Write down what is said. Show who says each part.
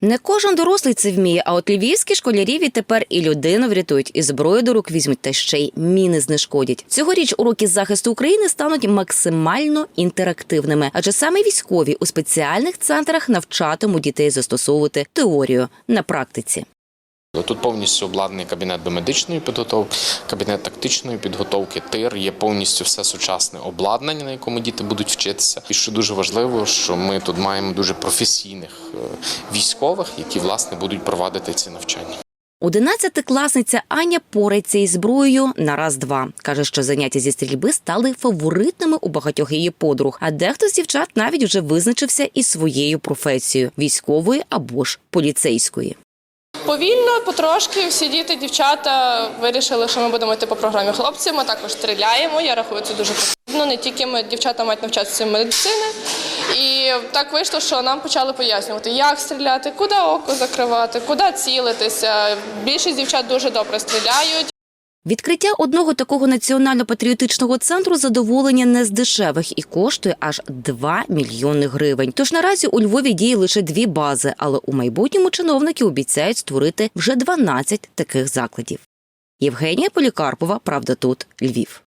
Speaker 1: Не кожен дорослий це вміє, а от львівські школярі відтепер і людину врятують, і зброю до рук візьмуть, та ще й міни знешкодять. Цьогоріч уроки захисту України стануть максимально інтерактивними, адже саме військові у спеціальних центрах навчатимуть дітей застосовувати теорію на практиці.
Speaker 2: Тут повністю обладнаний кабінет до медичної підготовки, кабінет тактичної підготовки, тир, є повністю все сучасне обладнання, на якому діти будуть вчитися. І що дуже важливо, що ми тут маємо дуже професійних е, військових, які власне будуть провадити ці навчання.
Speaker 1: Одинадцятикласниця Аня порається із зброєю на раз-два. Каже, що заняття зі стрільби стали фаворитними у багатьох її подруг. А дехто з дівчат навіть вже визначився із своєю професією військової або ж поліцейської.
Speaker 3: Повільно, потрошки, всі діти, дівчата вирішили, що ми будемо йти по програмі хлопці. Ми також стріляємо. Я рахую, це дуже потрібно. Не тільки ми дівчата мають навчатися медицини. І так вийшло, що нам почали пояснювати, як стріляти, куди око закривати, куди цілитися. Більшість дівчат дуже добре стріляють.
Speaker 1: Відкриття одного такого національно-патріотичного центру задоволення не з дешевих і коштує аж 2 мільйони гривень. Тож наразі у Львові діє лише дві бази, але у майбутньому чиновники обіцяють створити вже 12 таких закладів. Євгенія Полікарпова, правда, тут Львів.